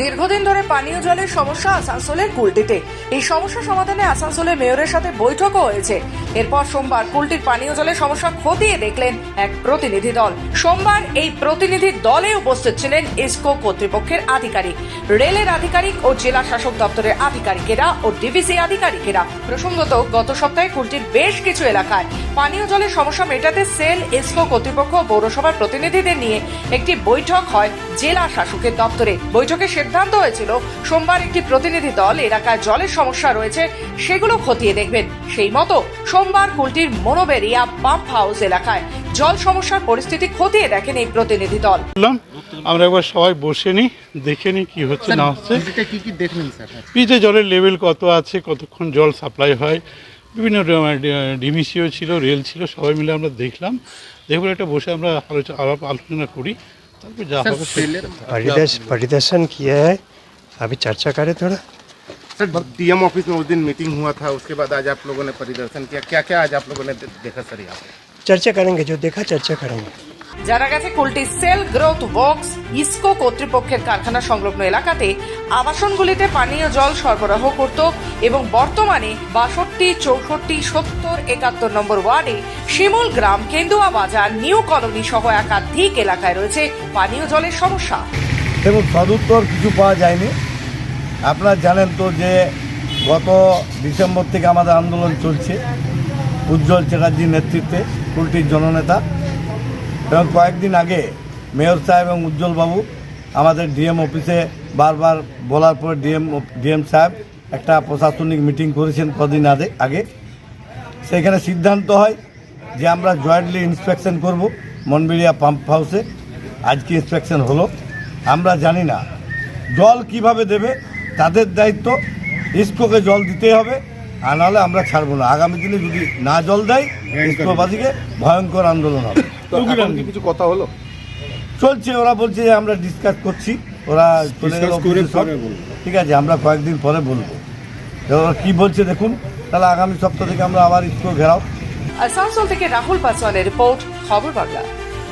দীর্ঘদিন ধরে পানীয় জলের সমস্যা আসানসোলের কুলটিতে। এই সমস্যা সমাধানে আসানসোলের মেয়রের সাথে বৈঠকও হয়েছে। এরপর সোমবার কুলটির পানীয় জলের সমস্যা খতিয়ে দেখলেন এক প্রতিনিধি দল। সোমবার এই প্রতিনিধি দলে উপস্থিত ছিলেন ইসকো কর্তৃপক্ষের আধিকারিক। রেলের আধিকারিক ও জেলা শাসক দপ্তরের আধিকারিকেরা ও ডিভিসি আধিকারিকেরা। প্রসঙ্গত, গত সপ্তাহে কুলটির বেশ কিছু এলাকায় পানীয় জলের সমস্যা মেটাতে সেল, ইসকো কর্তৃপক্ষ পৌরসভার প্রতিনিধিদের নিয়ে একটি বৈঠক হয় জেলা শাসকের দপ্তরে। বৈঠকে সিদ্ধান্ত হয়েছিল সোমবার একটি প্রতিনিধি দল এলাকায় জলের সমস্যা রয়েছে সেগুলো খতিয়ে দেখবেন। সেই মতো সোমবার কুলটির মনোবেরিয়া পাম্প হাউস এলাকায় জল সমস্যার পরিস্থিতি খতিয়ে দেখেন এই প্রতিনিধি দল। আমরা একবার সবাই বসে নিই দেখে নিই কি হচ্ছে না হচ্ছে। ভিজিটে কি কি দেখলেন স্যার? পিচে জলের লেভেল কত আছে কতক্ষণ জল সাপ্লাই হয় বিভিন্ন ডিভিসিও ছিল রেল ছিল সবাই মিলে আমরা দেখলাম। দেখব একটা বসে আমরা আলোচনা আলাপ আলোচনা করি। परिदर्शन किया है। अभी चर्चा करें थोड़ा। सर डीएम ऑफ़िस में उस दिन मीटिंग हुआ था उसके बाद आज आप लोगों ने परिदर्शन किया। क्या क्या आज आप लोगों ने देखा सर यहाँ चर्चा करेंगे जो देखा चर्चा करेंगे। জানা গেছে, Kulti sell growth works IISCO কর্তৃপক্ষের কারখানা সংলগ্ন এলাকাতে আবাসনগুলিতে পানীয় জল সরবরাহ করত এবং বর্তমানে বাষট্টি, চৌষট্টি, সত্তর, একাত্তর নম্বর ওয়ার্ডে শিমুল গ্রাম, কেন্দুয়া বাজার, নিউ কলোনি সহ একাধিক এলাকায় রয়েছে পানীয় জলের সমস্যা। দেখুন, সদুত্তর কিছু পাওয়া যায়নি। আপনারা জানেন তো যে গত ডিসেম্বর থেকে আমাদের আন্দোলন চলছে। উজ্জ্বল চ্যাটার্জির নেতৃত্বে কুলটির জননেতা এবং কয়েকদিন আগে মেয়র সাহেব এবং উজ্জ্বলবাবু আমাদের ডিএম অফিসে বারবার বলার পরে ডিএম ডিএম সাহেব একটা প্রশাসনিক মিটিং করেছেন কদিন আগে আগে। সেখানে সিদ্ধান্ত হয় যে আমরা জয়েন্টলি ইন্সপেকশন করব মনবিড়িয়া পাম্প হাউসে। আজকে ইন্সপেকশন হলো। আমরা জানি না জল কীভাবে দেবে তাদের দায়িত্ব। ইস্কোকে জল দিতেই হবে আর নাহলে আমরা ছাড়বো না। আগামী দিনে যদি না জল দেয় ইস্কোবাসীকে ভয়ঙ্কর আন্দোলন হবে। কিছু কথা হলো? চলছে ওরা বলছে যে আমরা ডিসকাস করছি। ওরা চলে গেল ঠিক আছে আমরা কয়েকদিন পরে বলব। তো ওরা কী বলছে দেখুন তাহলে আগামী সপ্তাহ থেকে আমরা আবার স্কুল ঘেরাও। আসানসোল থেকে রাহুল পাসওয়ানের রিপোর্ট খবর বাংলা।